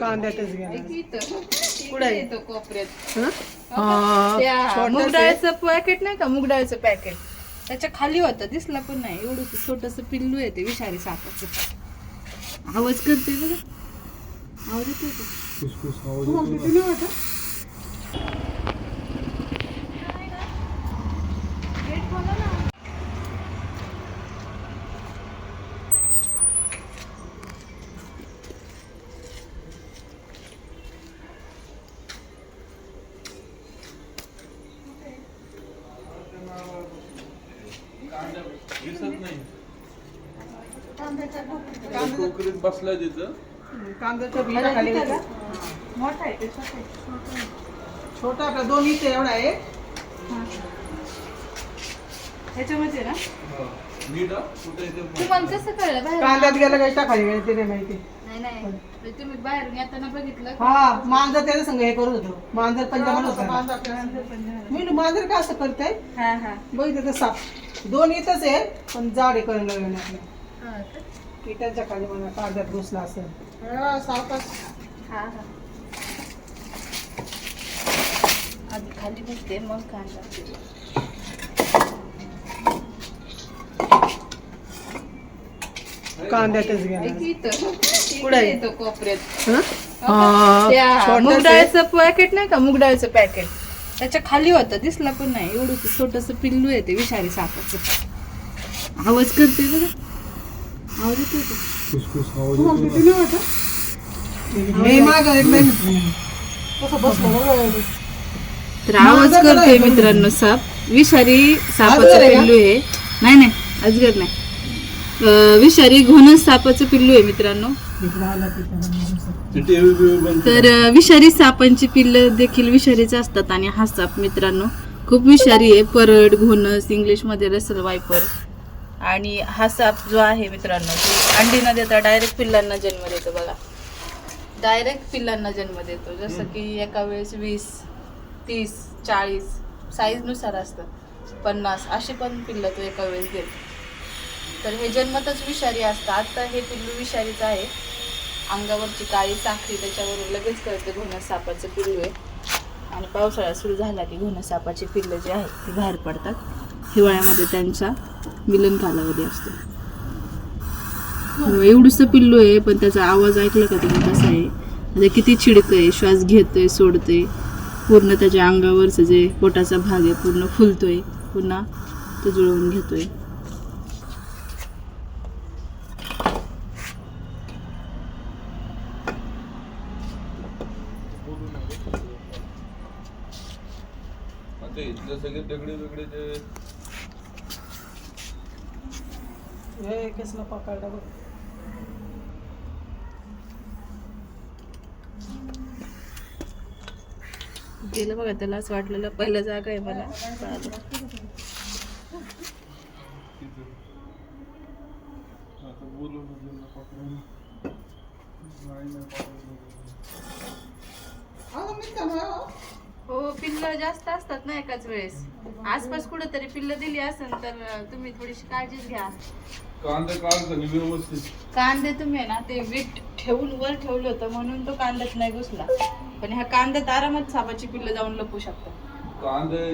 कांद्यातच घ्या येतो कोपऱ्यात. हं? मूग डाळीचं पॅकेट नाही का? मूग डाळीचं पॅकेट. त्याच्याखाली होतं. दिसला पण नाही. एवढं छोटस पिल्लू आहे ते विषारी सापाचं. आवाज करते बघा. आवाज येतो टोकरीत बसलाय तिथं. कांद्याच्या बिया खाली होत्या. मोठा आहे ते छोटा का दोन इथे एवढा आहे. ह्याच्यामध्ये ना? नीट हा? कुठे येते तुम्हाला कसं कळलं? बाहेर कांद्यात गेलं काय खाली गेलं ते नाही माहिती. नाही नाही. म्हणजे तुम्ही बाहेरून येताना बघितलं हा मांजर त्याच्या संग हे करत होतो. मांजर पंजाब होता मी म्हणलं, मांजर का असं करताय? हा हा. बघितलं तर साप. दोन इथंच आहे पण जाड आहे करून लागलं नाही हा का? पिठाच्या खाली मला कागदात घुसला असं सावकाश. हा हा. आधी खाली बसते मग कांदा. कांद्यातच घ्या येतो कोपऱ्यात. हं? त्या मूग. डाळीचं पॅकेट नाही का? मूग डाळीचं पॅकेट त्याच्याखाली होतं दिसला पण नाही. एवढं छोटस पिल्लू आहे ते विषारी सापाचं. आवाज करते बघा आवाज येतोय का? फुसफुस आवाज येतो ना. हे मागं एक नाही. कसं बसलं बघा. तर आवाज करतोय. मित्रांनो साप विषारी सापाचं? पिल्लू आहे नाही नाही अजगर नाही विषारी घोणस सापाचं पिल्लू आहे मित्रांनो तर विषारी सापांची पिल्ल देखील विषारीच असतात आणि हा साप मित्रांनो खूप विषारी आहे परड घोणस इंग्लिशमध्ये रसल वायपर आणि हा साप जो आहे मित्रांनो तो अंडी न देता डायरेक्ट पिल्लांना जन्म देतो बघा. डायरेक्ट पिल्लांना जन्म देतो. जसं की एका वेळेस वीस तीस चाळीस साईजनुसार असतं. पन्नास अशी पण पिल्लं तो एका वेळेस देतो. तर हे जन्मतच विषारी असतं. आता हे पिल्लू विषारीच आहे. अंगावरची काळी साखरी त्याच्यावर लगेच कळते सापाचं पिल्लू आहे. आणि पावसाळा सुरू झाला की सापाची पिल्लं जी आहेत ती बाहेर पडतात. हिवाळ्यामध्ये त्यांचा मिलन कालावधी असतो. एवढंच एवढंसं पिल्लू आहे पण त्याचा आवाज ऐकला का तुम्ही कसा आहे? म्हणजे किती चिडकंय श्वास घेतोय सोडतोय. पूर्ण त्याच्या अंगावरचं जे पोटाचा भाग आहे पूर्ण फुलतोय. पुन्हा तो जुळवून घेतोय. इथले सगळे वेगळे वेगळे जे हे कसलं पकडलं बघ. गेलं बघा त्याला असं वाटलेलं पहिलं जागा आहे मला कळालं. हो पिल्लं जास्त असतात ना एकाच वेळेस. आसपास कुठेतरी पिल्लं दिली असेल तर तुम्ही थोडीशी काळजीच घ्या. कांदा व्यवस्थित. कांदे तुम्ही ना ते वीट ठेवून वर ठेवलं होतं म्हणून तो कांद्यात नाही घुसला. पण ह्या कांद्यात आरामात सापाची पिल्लं जाऊन लपू शकतात. कांदा